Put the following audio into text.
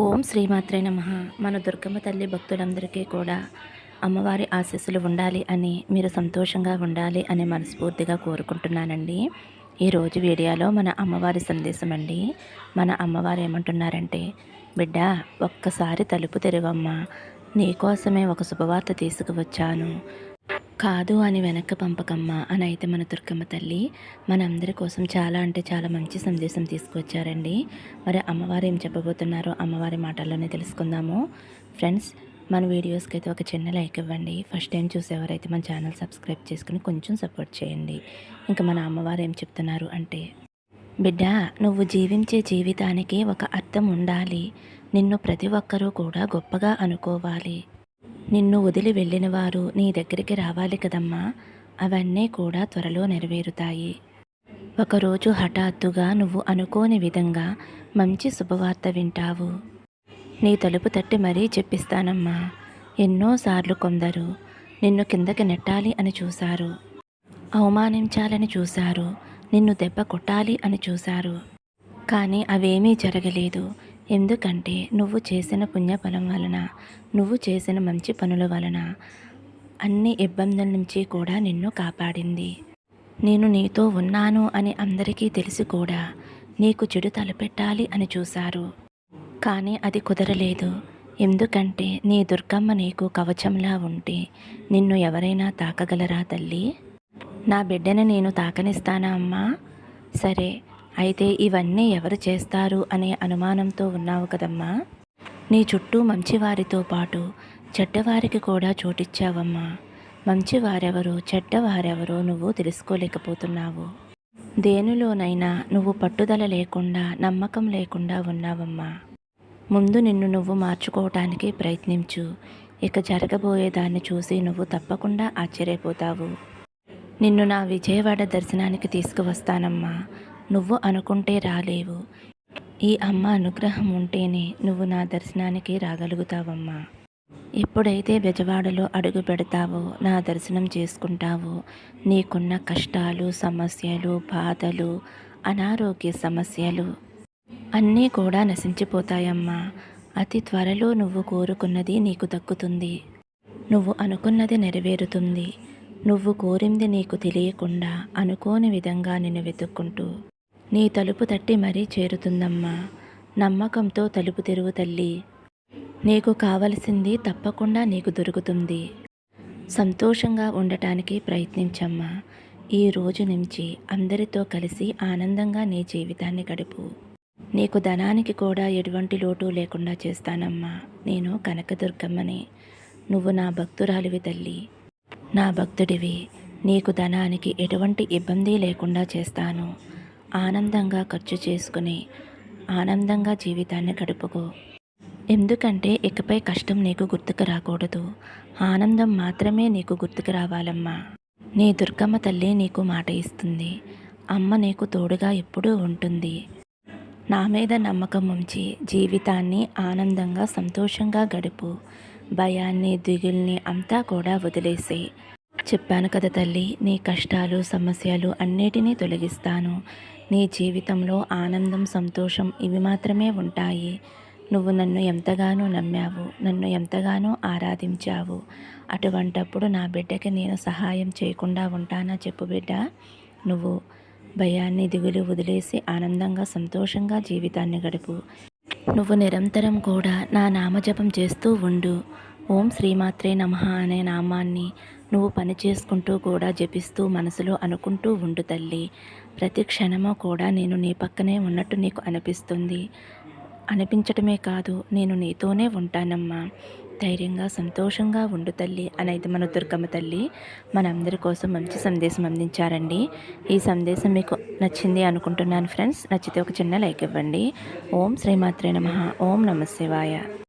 ఓం శ్రీమాత్రే నమ. మన దుర్గమ్మ తల్లి భక్తులందరికీ కూడా అమ్మవారి ఆశీస్సులు ఉండాలి అని మీరు సంతోషంగా ఉండాలి అని మనస్ఫూర్తిగా కోరుకుంటున్నానండి. ఈరోజు వీడియోలో మన అమ్మవారి సందేశం అండి. మన అమ్మవారు ఏమంటున్నారంటే బిడ్డ ఒక్కసారి తలుపు తెరవమ్మా. నీకోసమే ఒక శుభవార్త తీసుకువచ్చాను. కాదు అని వెనక్కి పంపకమ్మా అని అయితే మన దుర్గమ్మ తల్లి మనందరి కోసం చాలా అంటే చాలా మంచి సందేశం తీసుకువచ్చారండి మరి అమ్మవారు ఏం చెప్పబోతున్నారో అమ్మవారి మాటల్లోనే తెలుసుకుందాము. ఫ్రెండ్స్ మన వీడియోస్కి అయితే ఒక చిన్న లైక్ ఇవ్వండి. ఫస్ట్ టైం చూసేవారైతే మన ఛానల్ సబ్స్క్రైబ్ చేసుకుని కొంచెం సపోర్ట్ చేయండి. ఇంకా మన అమ్మవారు ఏం చెప్తున్నారు అంటే బిడ్డ నువ్వు జీవించే జీవితానికి ఒక అర్థం ఉండాలి. నిన్ను ప్రతి ఒక్కరూ కూడా గొప్పగా అనుకోవాలి. నిన్ను వదిలి వెళ్ళిన వారు నీ దగ్గరికి రావాలి కదమ్మా. అవన్నీ కూడా త్వరలో నెరవేరుతాయి. ఒకరోజు హఠాత్తుగా నువ్వు అనుకోని విధంగా మంచి శుభవార్త వింటావు. నీ తలుపు తట్టి మరీ చెప్పిస్తానమ్మా. ఎన్నోసార్లు కొందరు నిన్ను కిందకి నెట్టాలి అని చూశారు. అవమానించాలని చూశారు. నిన్ను దెబ్బ కొట్టాలి అని చూశారు. కానీ అవేమీ జరగలేదు. ఎందుకంటే నువ్వు చేసిన పుణ్యఫలం వలన నువ్వు చేసిన మంచి పనుల వలన అన్ని ఇబ్బందుల నుంచి కూడా నిన్ను కాపాడింది. నేను నీతో ఉన్నాను అని అందరికీ తెలిసి కూడా నీకు చెడు తలపెట్టాలి అని చూశారు. కానీ అది కుదరలేదు. ఎందుకంటే నీ దుర్గమ్మ నీకు కవచంలా ఉంటే నిన్ను ఎవరైనా తాకగలరా తల్లి? నా బిడ్డని నేను తాకనిస్తానా అమ్మా? సరే అయితే ఇవన్నీ ఎవరు చేస్తారు అనే అనుమానంతో ఉన్నావు కదమ్మా? నీ చుట్టూ మంచివారితో పాటు చెడ్డవారికి కూడా చోటిచ్చావమ్మా. మంచివారెవరో చెడ్డవారెవరో నువ్వు తెలుసుకోలేకపోతున్నావు. దేనిలోనైనా నువ్వు పట్టుదల లేకుండా నమ్మకం లేకుండా ఉన్నావమ్మా. ముందు నిన్ను నువ్వు మార్చుకోవటానికి ప్రయత్నించు. ఇక జరగబోయేదాన్ని చూసి నువ్వు తప్పకుండా ఆశ్చర్యపోతావు. నిన్ను నా విజయవాడ దర్శనానికి తీసుకువస్తానమ్మా. నువ్వు అనుకుంటే రాలేవు. ఈ అమ్మ అనుగ్రహం ఉంటేనే నువ్వు నా దర్శనానికి రాగలుగుతావమ్మా. ఎప్పుడైతే బెజవాడలో అడుగు పెడతావో నా దర్శనం చేసుకుంటావో నీకున్న కష్టాలు సమస్యలు బాధలు అనారోగ్య సమస్యలు అన్నీ కూడా నశించిపోతాయమ్మా. అతి త్వరలో నువ్వు కోరుకున్నది నీకు దక్కుతుంది. నువ్వు అనుకున్నది నెరవేరుతుంది. నువ్వు కోరింది నీకు తెలియకుండా అనుకోని విధంగా నిన్ను వెతుక్కుంటూ నీ తలుపు తట్టి మరీ చేరుతుందమ్మా. నమ్మకంతో తలుపు తెరువు తల్లి. నీకు కావలసింది తప్పకుండా నీకు దొరుకుతుంది. సంతోషంగా ఉండటానికి ప్రయత్నించమ్మా. ఈ రోజు నుంచి అందరితో కలిసి ఆనందంగా నీ జీవితాన్ని గడుపు. నీకు ధనానికి కూడా ఎటువంటి లోటు లేకుండా చేస్తానమ్మా. నేను కనకదుర్గమ్మని. నువ్వు నా భక్తురాలివి తల్లి. నా భక్తుడివి. నీకు ధనానికి ఎటువంటి ఇబ్బంది లేకుండా చేస్తాను. ఆనందంగా ఖర్చు చేసుకుని ఆనందంగా జీవితాన్ని గడుపుకో. ఎందుకంటే ఇకపై కష్టం నీకు గుర్తుకు రాకూడదు. ఆనందం మాత్రమే నీకు గుర్తుకు రావాలమ్మా. నీ దుర్గమ్మ తల్లి నీకు మాట ఇస్తుంది. అమ్మ నీకు తోడుగా ఎప్పుడూ ఉంటుంది. నా మీద నమ్మకం ఉంచి జీవితాన్ని ఆనందంగా సంతోషంగా గడుపు. భయాన్ని దిగుల్ని అంతా కూడా వదిలేసి. చెప్పాను కదా తల్లి నీ కష్టాలు సమస్యలు అన్నిటినీ తొలగిస్తాను. నీ జీవితంలో ఆనందం సంతోషం ఇవి మాత్రమే ఉంటాయి. నువ్వు నన్ను ఎంతగానో నమ్మావు నన్ను ఎంతగానో ఆరాధించావు. అటువంటప్పుడు నా బిడ్డకి నేను సహాయం చేయకుండా ఉంటానా చెప్పు బిడ్డ. నువ్వు భయాన్ని దిగులు వదిలేసి ఆనందంగా సంతోషంగా జీవితాన్ని గడుపు. నువ్వు నిరంతరం కూడా నా నామజపం చేస్తూ ఉండు. ఓం శ్రీమాత్రే నమ అనే నామాన్ని నువ్వు పని చేసుకుంటూ కూడా జపిస్తూ మనసులో అనుకుంటూ ఉండు తల్లి. ప్రతి క్షణము కూడా నేను నీ పక్కనే ఉన్నట్టు నీకు అనిపిస్తుంది. అనిపించటమే కాదు నేను నీతోనే ఉంటానమ్మా. ధైర్యంగా సంతోషంగా ఉండు తల్లి అనేది మన దుర్గమ్మ తల్లి. మనందరి కోసం మంచి సందేశం అందించారండి. ఈ సందేశం మీకు నచ్చింది అనుకుంటున్నాను ఫ్రెండ్స్. నచ్చితే ఒక చిన్న లైక్ ఇవ్వండి. ఓం శ్రీమాత్రే నమ. ఓం నమ శివాయ